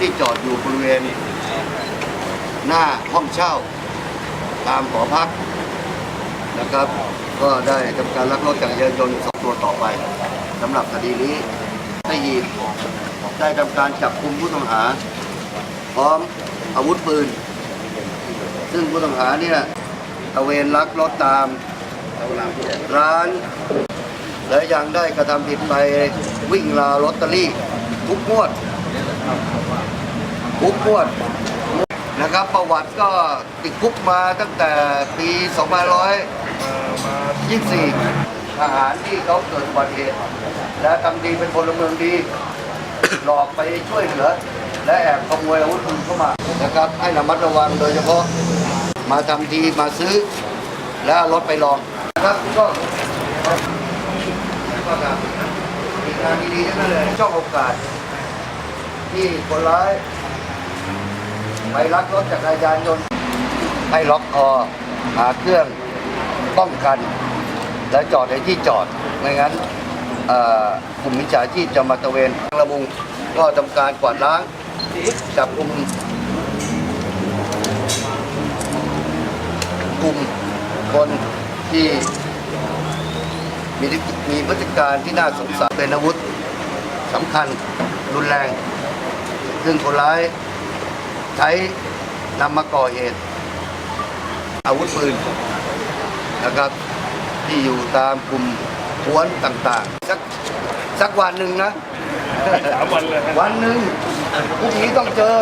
ที่จอดอยู่บริเวณ หน้าห้องเช่า ตามหอพักนะครับ ก็ได้ทำการลักลอบจักรยานยนต์สองตัวต่อไปสำหรับคดีนี้ได้ยีบได้ทำการจับกุมผู้ต้องหา พร้อมอาวุธปืน ซึ่งผู้ต้องหาเนี่ยตะเวนลักรถตาม ร้าน และยังได้กระทำผิดไปวิ่งราวลอตเตอรี่ ทุกงวด ทุกงวดนะครับประวัติก็ติดคุกมาตั้งแต่ปี2524ทหารที่เขาเกิดอุบัติเหตุและทำดีเป็นพลเมืองดี หลอกไปช่วยเหลือ และแอบขโมยอาวุธปืนเข้ามานะครับ ให้ระมัดระวังโดยเฉพาะมาทำทีมาซื้อ แล้วรถไปลองนะครับก็ก็ครับมีงานดีๆทั้งนั้นเลยช่องโอกาส ที่คนร้ายไปลักรถจักรยานยนต์ให้ล็อกคอหาเครื่องป้องกัน และจอดในที่จอดไม่งั้นกลุ่มมิจฉาชีพจะมาตะเวนระมุงก็ทำการกวาดล้าง จับกลุ่มกลุ่มคนที่มีมีพฤติการที่น่าสงสัยเป็นอาวุธสำคัญรุนแรง ซึ่งคนร้ายใช้นำมาก่อเหตุ อาวุธปืนนะครับ ที่อยู่ตามกลุ่มกวนต่างๆ สักสักวันหนึ่งนะ สามวันเลย วันหนึ่ง พรุ่งนี้ต้องเจอ